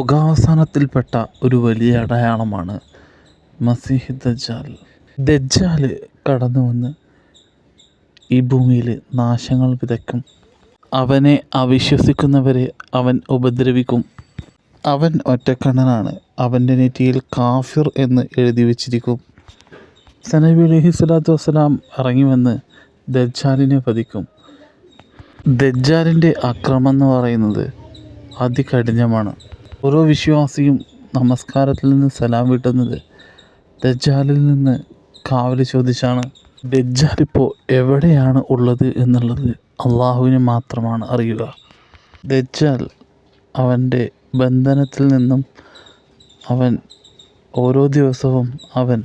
ലോകാവസാനത്തിൽപ്പെട്ട ഒരു വലിയ അടയാളമാണ് മസീഹ് ദജ്ജാൽ. ദജ്ജാൽ കടന്നു വന്ന് ഈ ഭൂമിയിൽ നാശങ്ങൾ വിതയ്ക്കും. അവനെ അവിശ്വസിക്കുന്നവരെ അവൻ ഉപദ്രവിക്കും. അവൻ ഒറ്റക്കണ്ണനാണ്. അവന്റെ നെറ്റിയിൽ കാഫിർ എന്ന് എഴുതി വച്ചിരിക്കും. സനബി അലഹി സ്വലാത്തു വസ്സലാം ഇറങ്ങി വന്ന് ദജ്ജാലിനെ പതിക്കും ദജ്ജാലിന്റെ അക്രമം എന്ന് പറയുന്നത് അതികഠിനമാണ്. ഓരോ വിശ്വാസിയും നമസ്കാരത്തിൽ നിന്ന് സലാം വിട്ടുന്നത് ദജ്ജാലിൽ നിന്ന് കാവൽ ചോദിച്ചാണ്. ദജ്ജാൽ ഇപ്പോൾ എവിടെയാണ് ഉള്ളത് എന്നുള്ളത് അള്ളാഹുവിന് മാത്രമാണ് അറിയുക. ദജ്ജാൽ അവന്റെ ബന്ധനത്തിൽ നിന്നും അവൻ ഓരോ ദിവസവും അവൻ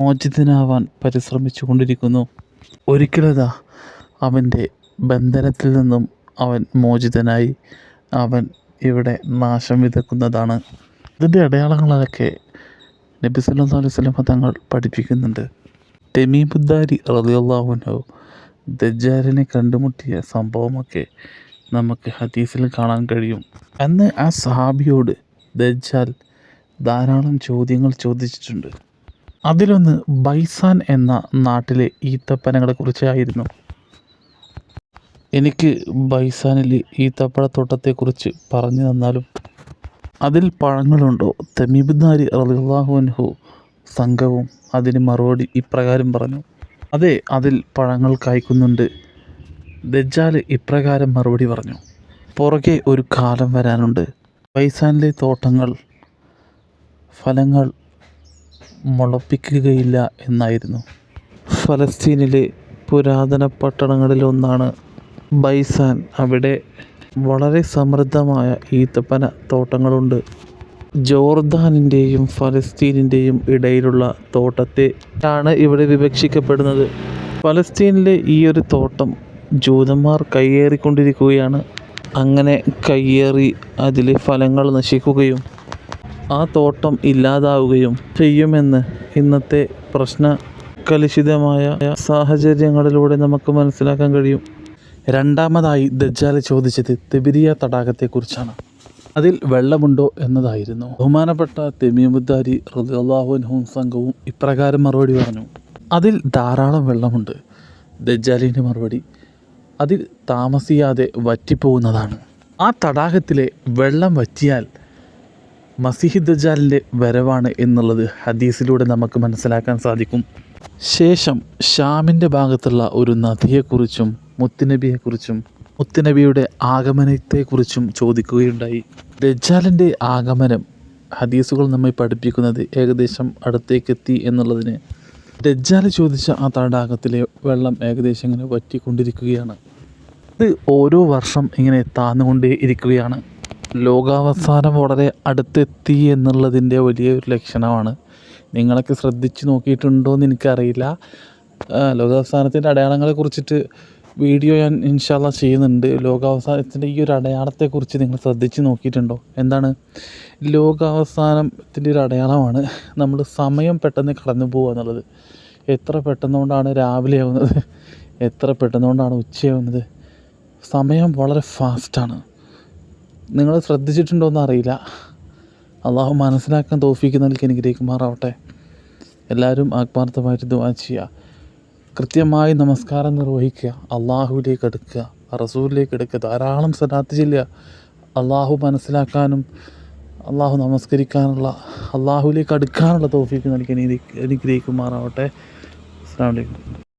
മോചിതനാവാൻ പരിശ്രമിച്ചു കൊണ്ടിരിക്കുന്നു. ഒരിക്കലതാ അവന്റെ ബന്ധനത്തിൽ നിന്നും അവൻ മോചിതനായി. അവൻ ഇവിടെ നാശം വിതക്കുന്നതാണ്. ഇതിന്റെ അടയാളങ്ങളൊക്കെ നബി സല്ലല്ലാഹു അലൈഹി സ്വലം തങ്ങൾ പഠിപ്പിക്കുന്നുണ്ട്. തെമീബുദ്ദാരി റളിയല്ലാഹുനു ദജ്ജാലിനെ കണ്ടുമുട്ടിയ സംഭവമൊക്കെ നമുക്ക് ഹദീസിൽ കാണാൻ കഴിയും. അന്ന് ആ സഹാബിയോട് ദജ്ജാൽ ധാരാളം ചോദ്യങ്ങൾ ചോദിച്ചിട്ടുണ്ട്. അതിലൊന്ന് ബൈസാൻ എന്ന നാട്ടിലെ ഈത്തപ്പനങ്ങളെ കുറിച്ചായിരുന്നു. എനിക്ക് ബൈസാനിൽ ഈത്തപ്പഴത്തോട്ടത്തെക്കുറിച്ച് പറഞ്ഞു തന്നാലും അതിൽ പഴങ്ങളുണ്ടോ? തമീബ്ദാരി റളിയല്ലാഹു അൻഹു സംഘവും അതിന് മറുപടി ഇപ്രകാരം പറഞ്ഞു. അതെ അതിൽ പഴങ്ങൾ കായ്ക്കുന്നുണ്ട്. ദജ്ജാൽ ഇപ്രകാരം മറുപടി പറഞ്ഞു. പുറകെ ഒരു കാലം വരാനുണ്ട്. ബൈസാനിലെ തോട്ടങ്ങൾ ഫലങ്ങൾ മുളപ്പിക്കുകയില്ല എന്നായിരുന്നു. ഫലസ്തീനിലെ പുരാതന പട്ടണങ്ങളിലൊന്നാണ് ബൈസാൻ അവിടെ വളരെ സമൃദ്ധമായ ഈത്തപ്പന തോട്ടങ്ങളുണ്ട്. ജോർദാനിന്റെയും ഫലസ്തീനിന്റെയും ഇടയിലുള്ള തോട്ടത്തെ ആണ് ഇവിടെ വിവക്ഷിക്കപ്പെടുന്നത്. ഫലസ്തീനിലെ ഈ ഒരു തോട്ടം ജൂതന്മാർ കയ്യേറിക്കൊണ്ടിരിക്കുകയാണ്. അങ്ങനെ കയ്യേറി അതിലെ ഫലങ്ങൾ നശിക്കുകയും ആ തോട്ടം ഇല്ലാതാവുകയും ചെയ്യുമെന്ന് ഇന്നത്തെ പ്രശ്ന കലുഷിതമായ സാഹചര്യങ്ങളിലൂടെ നമുക്ക് മനസ്സിലാക്കാൻ കഴിയും. രണ്ടാമതായി ദജ്ജാൽ ചോദിച്ചത് തെബിരിയ തടാകത്തെക്കുറിച്ചാണ്. അതിൽ വെള്ളമുണ്ടോ എന്നതായിരുന്നു. ബഹുമാനപ്പെട്ട തെമീമുദ്ദാരി റളിയല്ലാഹുഅൻഹും സംഘവും ഇപ്രകാരം മറുപടി പറഞ്ഞു. അതിൽ ധാരാളം വെള്ളമുണ്ട്. ദജ്ജാലിന്റെ മറുപടി അതിൽ താമസിയാതെ വറ്റിപ്പോകുന്നതാണ്. ആ തടാകത്തിലെ വെള്ളം വറ്റിയാൽ മസിഹി ദജാലിന്റെ വരവാണ് എന്നുള്ളത് ഹദീസിലൂടെ നമുക്ക് മനസ്സിലാക്കാൻ സാധിക്കും. ശേഷം ഷാമിന്റെ ഭാഗത്തുള്ള ഒരു നദിയെക്കുറിച്ചും മുത്തുനബിയെക്കുറിച്ചും മുത്തുനബിയുടെ ആഗമനത്തെക്കുറിച്ചും ചോദിക്കുകയുണ്ടായി. ദജ്ജാലിന്റെ ആഗമനം ഹദീസുകൾ നമ്മെ പഠിപ്പിക്കുന്നത് ഏകദേശം അടുത്തേക്കെത്തി എന്നുള്ളതിന് ദജ്ജാൽ ചോദിച്ച ആ തടാകത്തിലെ വെള്ളം ഏകദേശം ഇങ്ങനെ വറ്റിക്കൊണ്ടിരിക്കുകയാണ്. ഇത് ഓരോ വർഷം ഇങ്ങനെ താന്നുകൊണ്ടേ ഇരിക്കുകയാണ്. ലോകാവസാനം വളരെ അടുത്തെത്തി എന്നുള്ളതിന്റെ വലിയൊരു ലക്ഷണമാണ്. നിങ്ങളൊക്കെ ശ്രദ്ധിച്ച് നോക്കിയിട്ടുണ്ടോ എന്ന് എനിക്കറിയില്ല ലോകാവസാനത്തിന്റെ അടയാളങ്ങളെ കുറിച്ചിട്ട് വീഡിയോ ഞാൻ ഇൻഷാല്ല ചെയ്യുന്നുണ്ട്. ലോകാവസാനത്തിന്റെ ഈ ഒരു അടയാളത്തെക്കുറിച്ച് നിങ്ങൾ ശ്രദ്ധിച്ച് നോക്കിയിട്ടുണ്ടോ? എന്താണ്? ലോകാവസാനത്തിന്റെ ഒരു അടയാളമാണ് നമ്മൾ സമയം പെട്ടെന്ന് കടന്നു പോകുക എന്നുള്ളത്. എത്ര പെട്ടെന്നുകൊണ്ടാണ് രാവിലെ ആവുന്നത്? എത്ര പെട്ടെന്നുകൊണ്ടാണ് ഉച്ചയാവുന്നത്? സമയം വളരെ ഫാസ്റ്റാണ് നിങ്ങൾ ശ്രദ്ധിച്ചിട്ടുണ്ടോ എന്ന് അറിയില്ല. അള്ളാഹു മനസ്സിലാക്കാൻ തോഫിക്ക് നൽകി അനുഗ്രഹിക്കുമാറാവട്ടെ. എല്ലാവരും ആത്മാർത്ഥമായിട്ട് ദുവാ ചെയ്യുക കൃത്യമായി നമസ്കാരം നിർവഹിക്കുക അള്ളാഹുവിലേക്ക് എടുക്കുക റസൂലിലേക്ക് എടുക്കുക ധാരാളം സലാത്ത് ചെല്ലുക അള്ളാഹു മനസ്സിലാക്കാനും അള്ളാഹു നമസ്കരിക്കാനുള്ള അള്ളാഹുവിലേക്ക് അടുക്കാനുള്ള തോഫിക്ക് നൽകി അനുഗ്രഹിക്കുമാറാവട്ടെ. അസ്സാം വലൈക്കും